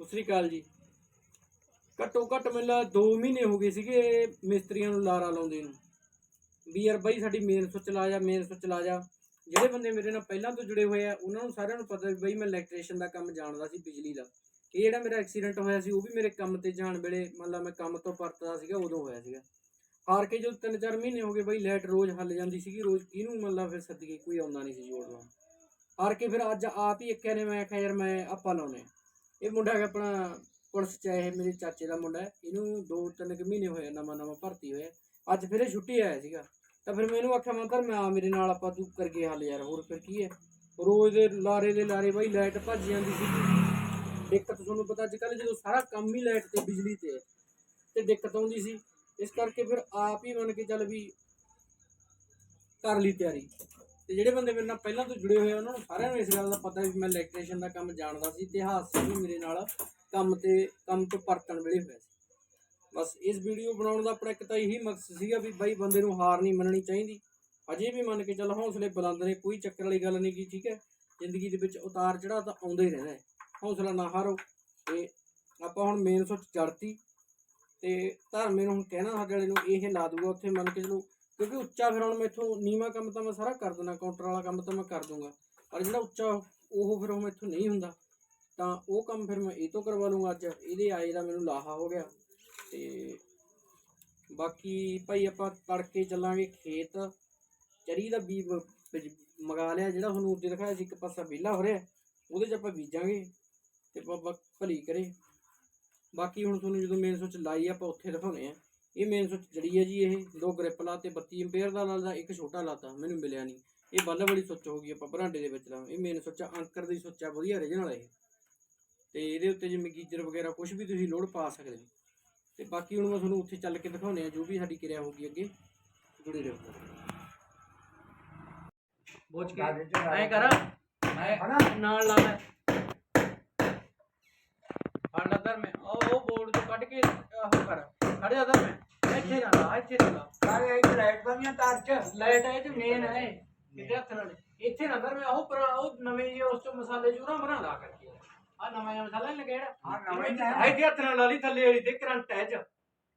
ਸਤਿ ਸ੍ਰੀ ਅਕਾਲ ਜੀ। ਘੱਟੋ ਘੱਟ ਮੈਨੂੰ 2 ਮਹੀਨੇ ਹੋ ਗਏ ਸੀਗੇ ਮਿਸਤਰੀਆਂ ਨੂੰ ਲਾਰਾ ਲਾਉਂਦੇ ਨੂੰ। ਵੀ ਯਾਰ ਬਾਈ ਸਾਡੀ ਮੇਨ ਸੁੱਚ ਲਾ ਜਾ ਮੇਨ ਸੁੱਚ ਲਾ ਜਾ। ਜਿਹੜੇ ਬੰਦੇ ਮੇਰੇ ਨਾਲ ਪਹਿਲਾਂ ਤੋਂ ਜੁੜੇ ਹੋਏ ਆ, ਉਹਨਾਂ ਨੂੰ ਸਾਰਿਆਂ ਨੂੰ ਪਤਾ ਵੀ ਬਾਈ ਮੈਂ ਇਲੈਕਟ੍ਰੀਸ਼ੀਅਨ ਦਾ ਕੰਮ ਜਾਣਦਾ ਸੀ, ਬਿਜਲੀ ਦਾ। ਇਹ ਜਿਹੜਾ ਮੇਰਾ ਐਕਸੀਡੈਂਟ ਹੋਇਆ ਸੀ, ਉਹ ਵੀ ਮੇਰੇ ਕੰਮ ਤੇ ਜਾਣ ਵੇਲੇ ਮੰਨ ਲਾ ਮੈਂ ਕੰਮ ਤੋਂ ਪਰਤਦਾ ਸੀਗਾ, ਉਦੋਂ ਹੋਇਆ ਸੀਗਾ। ਹਾਰ ਕੇ ਜਦੋਂ 3-4 ਮਹੀਨੇ ਹੋ ਗਏ ਬਾਈ ਲਾਈਟ ਰੋਜ਼ ਹੱਲ ਜਾਂਦੀ ਸੀਗੀ, ਰੋਜ਼ ਕਿਹਨੂੰ ਮੰਨ ਲਾ ਫਿਰ ਸੱਦੀਏ ਕੋਈ ਆਉਂਦਾ ਨਹੀਂ ਸੀ ਜੋੜਨਾ ਹਾਰ ਕੇ ਫਿਰ ਅੱਜ ਆਪ ਹੀ ਇੱਕਿਆ ਨੇ, ਮੈਂ ਆਖਿਆ ਯਾਰ ਮੈਂ ਆਪਾਂ ਲਾਉਣੇ ਇਹ ਮੁੰਡਾ ਹੈਗਾ ਆਪਣਾ ਪੁਲਿਸ ਚ ਹੈ ਇਹ ਮੇਰੇ ਚਾਚੇ ਦਾ ਮੁੰਡਾ ਹੈ। ਇਹਨੂੰ ਦੋ ਤਿੰਨ ਕੁ ਮਹੀਨੇ ਹੋਏ ਨਵਾਂ ਨਵਾਂ ਭਰਤੀ ਹੋਇਆ। ਅੱਜ ਫਿਰ ਇਹ ਛੁੱਟੀ ਆਇਆ ਸੀਗਾ। ਤਾਂ ਫਿਰ ਮੈਨੂੰ ਆਖਿਆ, ਮੈਂ ਕਰ ਮੈਂ ਆ ਮੇਰੇ ਨਾਲ ਆਪਾਂ ਤੂੰ ਕਰਕੇ ਹੱਲ ਯਾਰ, ਹੋਰ ਫਿਰ ਕੀ ਹੈ? ਰੋਜ਼ ਦੇ ਲਾਰੇ ਦੇ ਲਾਰੇ ਬਾਈ ਲਾਈਟ ਭੱਜ ਜਾਂਦੀ ਸੀ। ਦਿੱਕਤ ਤੁਹਾਨੂੰ ਪਤਾ ਅੱਜ ਕੱਲ ਜਦੋਂ ਸਾਰਾ ਕੰਮ ਹੀ ਲਾਈਟ ਤੇ, ਬਿਜਲੀ ਤੇ ਹੈ, ਤੇ ਦਿੱਕਤ ਆਉਂਦੀ ਸੀ। ਇਸ ਕਰਕੇ ਫਿਰ ਆਪ ਹੀ ਮੰਨ ਕੇ ਚੱਲ ਵੀ ਕਰ ਲਈ ਤਿਆਰੀ। ਤੇ ਜਿਹੜੇ ਬੰਦੇ ਮੇਰੇ ਨਾਲ ਪਹਿਲਾਂ ਤੋਂ ਜੁੜੇ ਹੋਏ ਆ, ਉਹਨਾਂ ਨੂੰ ਸਾਰਿਆਂ ਨੂੰ ਇਸ ਗੱਲ ਦਾ ਪਤਾ ਵੀ ਮੈਂ ਇਲੈਕਟ੍ਰੀਸ਼ੀਅਨ ਦਾ ਕੰਮ ਜਾਣਦਾ ਸੀ ਇਤਿਹਾਸ ਹਾਦਸਾ ਵੀ ਮੇਰੇ ਨਾਲ ਕੰਮ ਤੇ, ਕੰਮ ਤੋਂ ਪਰਤਣ ਵੇਲੇ ਹੋਇਆ ਸੀ। ਬਸ ਇਸ ਵੀਡੀਓ ਬਣਾਉਣ ਦਾ ਆਪਣਾ ਇੱਕ ਤਾਂ ਇਹੀ ਮਕਸਦ ਸੀਗਾ ਵੀ ਬਾਈ ਬੰਦੇ ਨੂੰ ਹਾਰ ਨਹੀਂ ਮੰਨਣੀ ਚਾਹੀਦੀ। ਅਜੇ ਵੀ ਮੰਨ ਕੇ ਚੱਲ ਹੌਸਲੇ ਬੁਲੰਦ ਨੇ, ਕੋਈ ਚੱਕਰ ਵਾਲੀ ਗੱਲ ਨਹੀਂ ਕੀ, ਠੀਕ ਹੈ? ਜ਼ਿੰਦਗੀ ਦੇ ਵਿੱਚ ਉਤਾਰ ਚੜਾ ਤਾਂ ਆਉਂਦਾ ਹੀ ਰਹਿੰਦਾ ਹੈ। ਹੌਸਲਾ ਨਾ ਹਾਰੋ ਤੇ ਆਪਾਂ ਹੁਣ ਮੇਨ ਸੋਚ ਚੜਤੀ ਤੇ ਧਰਮੇ ਨੂੰ ਹੁਣ ਕਹਿਣਾ ਸਾਡੇ ਵਾਲੇ ਨੂੰ ਇਹ ਲਾ ਦੂਗਾ ਉੱਥੇ ਮੰਨ ਕੇ ਚਲੋ ਕਿਉਂਕਿ ਉੱਚਾ ਫਿਰ ਹੁਣ ਮੈਥੋਂ ਨੀਵਾਂ ਕੰਮ ਤਾਂ ਮੈਂ ਸਾਰਾ ਕਰ ਦਿੰਦਾ ਕਾਊਂਟਰ ਵਾਲਾ ਕੰਮ ਤਾਂ ਮੈਂ ਕਰ ਦੂੰਗਾ ਪਰ ਜਿਹੜਾ ਉੱਚਾ ਉਹ ਫਿਰ ਉਹ ਮੈਥੋਂ ਨਹੀਂ ਹੁੰਦਾ। ਤਾਂ ਉਹ ਕੰਮ ਫਿਰ ਮੈਂ ਇਹ ਤੋਂ ਕਰਵਾ ਲੂੰਗਾ ਅੱਜ। ਇਹਦੇ ਆਏ ਦਾ ਮੈਨੂੰ ਲਾਹਾ ਹੋ ਗਿਆ। ਤੇ ਬਾਕੀ ਭਾਈ ਆਪਾਂ ਤੜਕੇ ਚੱਲਾਂਗੇ ਖੇਤ। ਚਰੀ ਦਾ ਬੀਜ ਬ- ਲਿਆ ਜਿਹੜਾ ਤੁਹਾਨੂੰ ਉੱਤੇ ਦਿਖਾਇਆ ਸੀ, ਇੱਕ ਪਾਸਾ ਵਿਹਲਾ ਹੋ ਰਿਹਾ। ਉਹਦੇ 'ਚ ਆਪਾਂ ਬੀਜਾਂਗੇ ਤੇ ਬਾਬਾ ਭਲੀ ਕਰੇ। ਬਾਕੀ ਹੁਣ ਤੁਹਾਨੂੰ ਜਦੋਂ ਮੇਨ ਸੋਚ ਲਾਈ ਆਪਾਂ ਉੱਥੇ ਦਿਖਾਉਣੇ ਆ। ਇਹ ਮੇਨ ਸੁੱਚ ਜੜੀ ਹੈ ਜੀ ਇਹ ਦੋ ਗ੍ਰਿਪ ਲਾ ਤੇ 32 ਐਂਪੀਅਰ ਦਾ ਲਾਦਾ ਇੱਕ ਛੋਟਾ ਲਾਤਾ ਮੈਨੂੰ ਮਿਲਿਆ ਨਹੀਂ। ਇਹ ਬੱਲ ਵਾਲੀ ਸੁੱਚ ਹੋ ਗਈ ਆਪਾਂ ਬਰਾਂਡੇ ਦੇ ਵਿੱਚ ਲਾ ਇਹ ਮੇਨ ਸੁੱਚ ਅੰਕਰ ਦੀ ਸੁੱਚ ਆ ਵਧੀਆ original ਇਹ। ਤੇ ਇਹਦੇ ਉੱਤੇ ਜਿਵੇਂ ਗੀਜ਼ਰ ਵਗੈਰਾ ਕੁਝ ਵੀ ਤੁਸੀਂ ਲੋਡ ਪਾ ਸਕਦੇ ਹੋ। ਤੇ ਬਾਕੀ ਹੁਣ ਮੈਂ ਤੁਹਾਨੂੰ ਉੱਥੇ ਚੱਲ ਕੇ ਦਿਖਾਉਣੇ ਆ ਜੋ ਵੀ ਸਾਡੀ ਕਿਰਿਆ ਹੋਊਗੀ ਅੱਗੇ। ਜੁੜੇ ਰਹੋ। ਬੋਝ ਕੇ। ਐ ਕਰ। ਐ ਨਾਲ ਲਾ ਲੈ ਫੜ ਲਾ ਧਰ ਮੈਂ ਉਹ ਉਹ ਬੋਰਡ ਤੋਂ ਕੱਢ ਕੇ ਉਹ ਕਰ। ਖੜ ਜਾ ਧਰ ਮੈਂ। ਇੱਥੇ ਨਾ ਲਾ ਇੱਥੇ ਨਾ ਲਾ। ਲਾਈਟ ਹੈ ਤੇ ਮੇਨ ਹੈ ਕਿਤੇ ਹੱਥ ਨਾਲ। ਇੱਥੇ ਨਾ ਧਰ ਮੈਂ ਉਹ ਪਰ ਉਹ ਨਵੇਂ ਜਿਹੇ ਉਸ ਤੋਂ ਮਸਾਲੇ ਜੂਰਾ ਬਣਾ ਲਾ ਕਰਕੇ। ਆ ਨਵਾਂ ਜਿਹਾ ਮਸਾਲਾ ਨੀ ਲੱਗਿਆ ਆਹ ਨਵਾਂ ਹੀ ਇੱਥੇ- ਹੈ। ਇੱਥੇ ਹੱਥ ਨਾਲ ਲਾ ਲਈ ਥੱਲੇ ਵਾਲੀ ਤੇ ਕਰੰਟ ਹੈ ਚ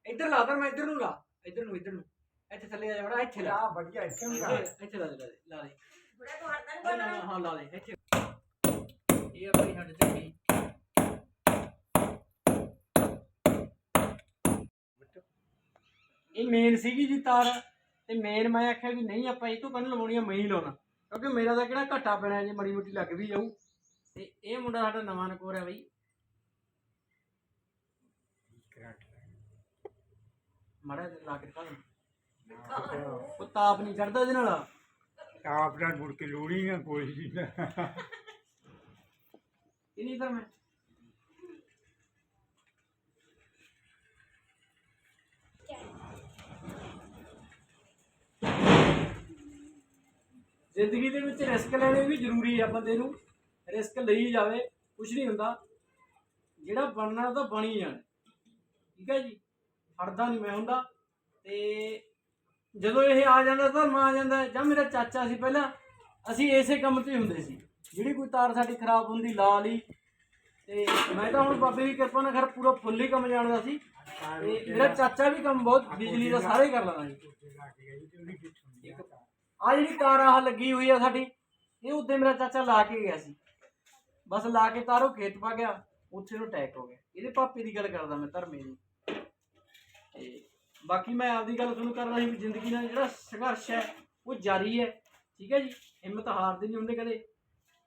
ਇੱਧਰ ਲਾ ਧਰ ਮੈਂ ਇੱਧਰ ਨੂੰ ਲਾ। ਇੱਧਰ ਨੂੰ ਇੱਧਰ ਨੂੰ। ਇੱਥੇ ਥੱਲੇ ਆ ਜਾਵੜਾ ਇੱਥੇ ਲਾ। ਵਧੀਆ ਇੱਥੇ ਹੁੰਦਾ ਇੱਥੇ ਇੱਥੇ ਲਾ ਦੇ ਲਾ ਦੇ ਲਾ ਦੇ। ਉਹ ਨਾ, ਨਾ, ਹਾਂ ਲਾ ਦੇ ਇੱਥੇ। ਇਹ ਆਪਣੀ ਹੱਡ ਚੱਕੀ ਇਹ ਮੇਨ ਸੀਗੀ ਜੀ ਤਾਰ ਤੇ ਮੇਨ ਮੈਂ ਆਖਿਆ ਵੀ ਨਹੀਂ ਆਪਾਂ ਇਹ ਤੋਂ ਪਹਿਲਾਂ ਲਵਾਉਣੀ ਆ ਮੈਂ ਹੀ ਲਾਉਣਾ। ਕਿਉਂਕਿ ਮੇਰਾ ਤਾਂ ਕਿਹੜਾ ਘਾਟਾ ਪੈਣਾ ਜੇ ਮੜੀ ਮੋਟੀ ਲੱਗ ਵੀ ਜਾਊ। ਤੇ ਇਹ ਮੁੰਡਾ ਸਾਡਾ ਨਵਾਂ ਨਕੋਰ ਹੈ ਬਈ। ਮੜਾ ਲਾ ਕੇ ਦਿਖਾ ਦੇ। ਉਹ ਤਾਪ ਨਹੀਂ ਚੜਦਾ ਇਹਦੇ ਨਾਲ। ਆਪ ਨਾਲ ਮੁੜ ਕੇ ਲੋੜੀ ਨਾ ਕੋਈ ਨਹੀਂ। ਕਰ ਮੈਂ ਜ਼ਿੰਦਗੀ ਦੇ ਵਿੱਚ ਰਿਸਕ ਲੈਣੇ ਵੀ ਜ਼ਰੂਰੀ ਆ ਬੰਦੇ ਨੂੰ। ਰਿਸਕ ਲਈ ਜਾਵੇ ਕੁਝ ਨਹੀਂ ਹੁੰਦਾ। ਜਿਹੜਾ ਬਣਨਾ ਉਹ ਤਾਂ ਬਣੀ ਜਾਣਾ। ਠੀਕ ਹੈ ਜੀ? ਹੜਦਾ ਨਹੀਂ ਮੈਂ ਹੁੰਦਾ। ਤੇ ਜਦੋਂ ਇਹ ਆ ਜਾਂਦਾ, ਤਾਂ ਮੈਂ ਆ ਜਾਂਦਾ। ਜਾਂ ਮੇਰਾ ਚਾਚਾ ਸੀ ਪਹਿਲਾਂ, ਅਸੀਂ ਇਸੇ ਕੰਮ 'ਚ ਹੀ ਹੁੰਦੇ ਸੀ। ਜਿਹੜੀ ਕੋਈ ਤਾਰ ਸਾਡੀ ਖਰਾਬ ਹੁੰਦੀ, ਲਾ ਲਈ। ਤੇ ਮੈਂ ਤਾਂ ਹੁਣ ਬਾਬੇ ਦੀ ਕਿਰਪਾ ਨਾਲ ਖਰ ਪੂਰਾ ਫੁੱਲ ਹੀ ਕੰਮ ਜਾਣਦਾ ਸੀ। ਤੇ ਮੇਰਾ ਚਾਚਾ ਵੀ ਕੰਮ ਬਹੁਤ, ਬਿਜਲੀ ਦਾ ਸਾਰੇ ਕਰ ਲੈਂਦਾ ਸੀ। ਆ ਜਿਹੜੀ ਤਾਰ ਆਹ ਲੱਗੀ ਹੋਈ ਆ ਸਾਡੀ, ਇਹ ਉੱਤੇ ਮੇਰਾ ਚਾਚਾ ਲਾ ਕੇ ਗਿਆ ਸੀ। ਬਸ ਲਾ ਕੇ ਤਾਰੋ ਖੇਤ ਪਾ ਗਿਆ, ਉੱਥੇ ਨੂੰ ਅਟੈਕ ਹੋ ਗਿਆ। ਇਹਦੇ ਪਾਪੇ ਦੀ ਗੱਲ ਕਰਦਾ ਮੈਂ ਧਰਮੇ ਦੀ। ਤੇ ਬਾਕੀ ਮੈਂ ਆਪਦੀ ਗੱਲ ਤੁਹਾਨੂੰ ਕਰਦਾ ਸੀ ਵੀ ਜ਼ਿੰਦਗੀ ਨਾਲ ਜਿਹੜਾ ਸੰਘਰਸ਼ ਹੈ, ਉਹ ਜਾਰੀ ਹੈ। ਠੀਕ ਹੈ ਜੀ? ਹਿੰਮਤ ਹਾਰਦੇ ਨਹੀਂ ਹੁੰਦੇ ਕਦੇ।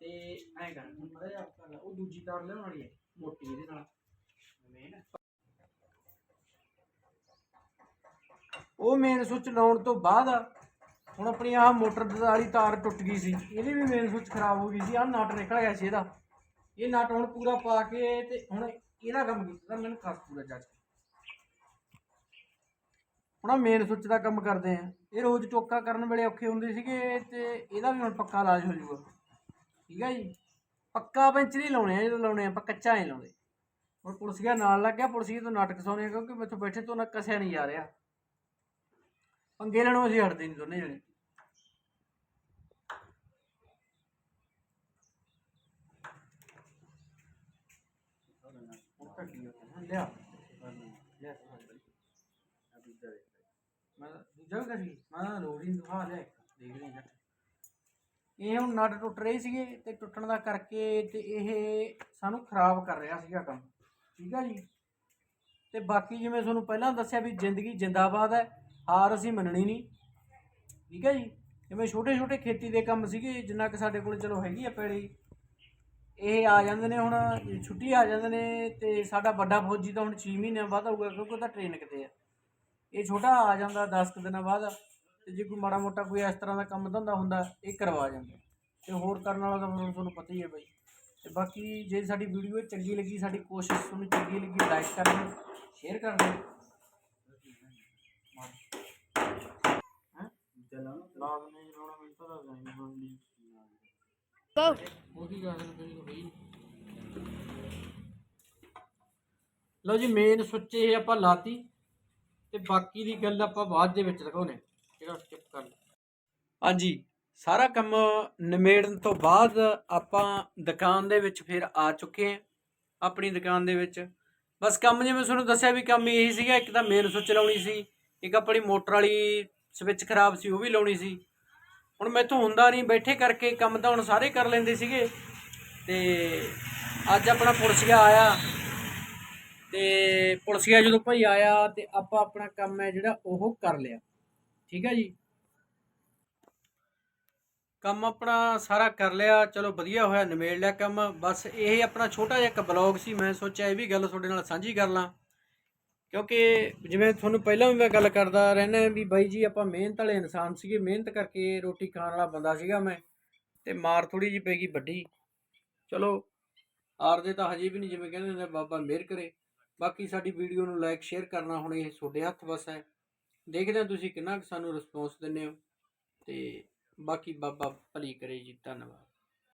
ਤੇ ਐਂ ਕਰ ਮੜਾ ਜਾ ਉਹ ਦੂਜੀ ਤਾਰ ਲਿਆਉਣ ਵਾਲੀ ਹੈ, ਮੋਟੀ ਇਹਦੇ ਨਾਲ। ਮੇਨ ਉਹ ਮੇਨ ਸੁੱਚ ਲਾਉਣ ਤੋਂ ਬਾਅਦ ਹੁਣ ਆਪਣੀ ਆਹ ਮੋਟਰ ਵਾਲੀ ਤਾਰ ਟੁੱਟ ਗਈ ਸੀ। ਇਹਦੀ ਵੀ ਮੇਨ ਸੁੱਚ ਖਰਾਬ ਹੋ ਗਈ ਸੀ। ਆਹ ਨਟ ਨਿਕਲ ਗਿਆ ਸੀ ਇਹਦਾ। ਇਹ ਨਟ ਹੁਣ ਪੂਰਾ ਪਾ ਕੇ ਤੇ ਹੁਣ ਇਹਦਾ ਕੰਮ ਕੀਤਾ ਮੈਨੂੰ ਖਾਸ ਪੂਰਾ ਜੱਜ ਹੁਣ ਆਹ ਮੇਨ ਸੁੱਚ ਦਾ ਕੰਮ ਕਰਦੇ ਆ। ਇਹ ਰੋਜ਼ ਟੋਕਾ ਕਰਨ ਵੇਲੇ ਔਖੇ ਹੁੰਦੇ ਸੀਗੇ ਤੇ ਇਹਦਾ ਵੀ ਹੁਣ ਪੱਕਾ ਇਲਾਜ ਹੋ ਜਾਊਗਾ। ਠੀਕ ਹੈ ਜੀ? ਪੱਕਾ ਪੈਂਚਰ ਹੀ ਲਾਉਣੇ ਆ, ਜਦੋਂ ਲਾਉਣੇ ਆ ਆਪਾਂ ਕੱਚਾ ਨਹੀਂ ਲਾਉਂਦੇ। ਹੁਣ ਪੁਲਿਸ ਪੁਲਸੀਆ ਨਾਲ ਲੱਗ ਗਿਆ। ਪੁਲਿਸ ਤੋਂ ਨਾਟਕ ਸੌਣੇ ਕਿਉਂਕਿ ਮੈਥੋਂ ਬੈਠੇ ਤੋਂ ਨਾ ਕਸਿਆ ਨਹੀਂ ਜਾ ਰਿਹਾ। ਪੰਗੇ ਲੈਣੋਂ ਅਸੀਂ ਹਟਦੇ ਨਹੀਂ ਦੋਨੇ ਜਣੇ। ਲਿਆ। ਮੈਂ ਦੂਜਾ ਵੀ ਕਰੀ। ਮੈਂ ਲੋੜੀ ਨੂੰ ਦਿਖਾ ਲਿਆ ਇੱਕ। ਦੇਖ ਲਈ ਜੱਟ ਇਹ ਹੁਣ ਨਟ ਟੁੱਟ ਰਹੇ ਸੀਗੇ ਤੇ ਟੁੱਟਣ ਦਾ ਕਰਕੇ ਤੇ ਇਹ ਸਾਨੂੰ ਖਰਾਬ ਕਰ ਰਿਹਾ ਸੀਗਾ ਕੰਮ। ਠੀਕ ਆ ਜੀ? ਤੇ ਬਾਕੀ ਜਿਵੇਂ ਤੁਹਾਨੂੰ ਪਹਿਲਾਂ ਦੱਸਿਆ ਵੀ ਜ਼ਿੰਦਗੀ ਜਿੰਦਾਬਾਦ ਹੈ ਹਾਰ ਅਸੀਂ ਮੰਨਣੀ ਨਹੀਂ। ਠੀਕ ਹੈ ਜੀ? ਜਿਵੇਂ ਛੋਟੇ ਛੋਟੇ ਖੇਤੀ ਦੇ ਕੰਮ ਸੀਗੇ, ਜਿੰਨਾ ਕਿ ਸਾਡੇ ਕੋਲ ਚਲੋ ਹੈਗੀ ਆ ਪੈੜੀ ਇਹ ਆ ਜਾਂਦੇ ਨੇ ਹੁਣ, ਛੁੱਟੀ ਆ ਜਾਂਦੇ ਨੇ ਤੇ ਸਾਡਾ ਵੱਡਾ ਫੌਜੀ ਤਾਂ ਹੁਣ 6 ਮਹੀਨਿਆਂ ਬਾਅਦ ਆਊਗਾ, ਕਿਉਂਕਿ ਉਹਦਾ ਟ੍ਰੇਨ ਕਿਤੇ ਆ। ਇਹ ਛੋਟਾ ਆ ਜਾਂਦਾ 10 ਕੁ ਦਿਨਾਂ ਬਾਅਦ, ਤੇ ਜੇ ਕੋਈ ਮਾੜਾ ਮੋਟਾ ਕੋਈ ਇਸ ਤਰ੍ਹਾਂ ਦਾ ਕੰਮ ਧੰਦਾ ਹੁੰਦਾ, ਇਹ ਕਰਵਾ ਜਾਂਦਾ। ਤੇ ਹੋਰ ਕਰਨ ਵਾਲਾ ਤਾਂ ਫਿਰ ਤੁਹਾਨੂੰ ਪਤਾ ਹੀ ਹੈ ਬਾਈ। ਤੇ ਬਾਕੀ ਜੇ ਸਾਡੀ ਵੀਡੀਓ ਚੰਗੀ ਲੱਗੀ, ਸਾਡੀ ਕੋਸ਼ਿਸ਼ ਤੁਹਾਨੂੰ ਚੰਗੀ ਲੱਗੀ ਲਾਈਕ ਕਰ ਸ਼ੇਅਰ ਕਰ ਦਿਓ ਹਾਂ ਚਲਾ ਨਾ ਨਹੀਂ ਲਾਉਣਾ ਮੈਨੂੰ ਪਤਾ ਨਹੀਂ ਹੁਣ ਉਹ ਕੀ ਕਰ ਸਕਦੇ ਬਈ ਲਓ ਜੀ ਮੇਨ ਸੁੱਚ ਇਹ ਆਪਾਂ ਲਾਤੀ ਤੇ ਬਾਕੀ ਦੀ ਗੱਲ ਆਪਾਂ ਬਾਅਦ ਦੇ ਵਿੱਚ ਦਿਖਾਉਨੇ ਜਿਹੜਾ ਸਕਿਪ ਕਰ ਲਿਆ ਹਾਂਜੀ, ਸਾਰਾ ਕੰਮ ਨਿਮੇੜਨ ਤੋਂ ਬਾਅਦ ਆਪਾਂ ਦੁਕਾਨ ਦੇ ਵਿੱਚ ਫਿਰ ਆ ਚੁੱਕੇ ਹਾਂ, ਆਪਣੀ ਦੁਕਾਨ ਦੇ ਵਿੱਚ। ਬਸ ਕੰਮ ਜਿਵੇਂ ਤੁਹਾਨੂੰ ਦੱਸਿਆ ਵੀ ਕੰਮ ਇਹੀ ਸੀਗਾ, ਇੱਕ ਤਾਂ ਮੇਨ ਸੁੱਚ ਲਾਉਣੀ ਸੀ, ਇੱਕ ਆਪਣੀ ਮੋਟਰ ਵਾਲੀ ਸਵਿਚ ਖਰਾਬ ਸੀ, ਉਹ ਵੀ ਲਾਉਣੀ ਸੀ। ਹੁਣ ਮੈਥੋਂ ਹੁੰਦਾ ਨਹੀਂ, ਬੈਠੇ ਕਰਕੇ ਕੰਮ ਤਾਂ ਹੁਣ ਸਾਰੇ ਕਰ ਲੈਂਦੇ ਸੀਗੇ। ਤੇ ਅੱਜ ਆਪਣਾ ਪੁਲਸੀਆ ਆਇਆ। ਤੇ ਪੁਲਸੀਆ ਜਦੋਂ ਭਾਈ ਆਇਆ, ਤੇ ਆਪਾਂ ਆਪਣਾ ਕੰਮ ਹੈ ਜਿਹੜਾ ਉਹ ਕਰ ਲਿਆ। ਠੀਕ ਹੈ ਜੀ? ਕੰਮ ਆਪਣਾ ਸਾਰਾ ਕਰ ਲਿਆ। ਚਲੋ ਵਧੀਆ ਹੋਇਆ, ਨਿਮੇੜ ਲਿਆ ਕੰਮ। ਬਸ ਇਹ ਆਪਣਾ ਛੋਟਾ ਜਿਹਾ ਇੱਕ ਬਲੌਗ ਸੀ। ਮੈਂ ਸੋਚਿਆ ਇਹ ਵੀ ਗੱਲ ਤੁਹਾਡੇ ਨਾਲ ਸਾਂਝੀ ਕਰ ਲਾਂ। ਕਿਉਂਕਿ ਜਿਵੇਂ ਤੁਹਾਨੂੰ ਪਹਿਲਾਂ ਵੀ ਮੈਂ ਗੱਲ ਕਰਦਾ ਰਹਿਣਾ ਵੀ ਬਾਈ ਜੀ ਆਪਾਂ ਮਿਹਨਤ ਵਾਲੇ ਇਨਸਾਨ ਸੀਗੇ, ਮਿਹਨਤ ਕਰਕੇ ਰੋਟੀ ਖਾਣ ਵਾਲਾ ਬੰਦਾ ਸੀਗਾ ਮੈਂ ਤੇ ਮਾਰ ਥੋੜੀ ਜਿਹੀ ਪੈ ਗਈ ਵੱਡੀ। ਚਲੋ ਆਰ ਦੇ ਤਾਂ ਹਜੇ ਵੀ ਨਹੀਂ ਜਿਵੇਂ ਕਹਿੰਦੇ ਨੇ ਬਾਬਾ ਮਿਹਰ ਕਰੇ। ਬਾਕੀ ਸਾਡੀ ਵੀਡੀਓ ਨੂੰ ਲਾਈਕ ਸ਼ੇਅਰ ਕਰਨਾ ਹੁਣ ਇਹ ਤੁਹਾਡੇ ਹੱਥ ਵਸ ਹੈ। ਦੇਖਦੇ ਹਾਂ ਤੁਸੀਂ ਕਿੰਨਾ ਕੁ ਸਾਨੂੰ ਰਿਸਪੌਂਸ ਦਿੰਦੇ ਹੋ। ਤੇ ਬਾਕੀ ਬਾਬਾ ਭਲੀ ਕਰੇ ਜੀ, ਧੰਨਵਾਦ।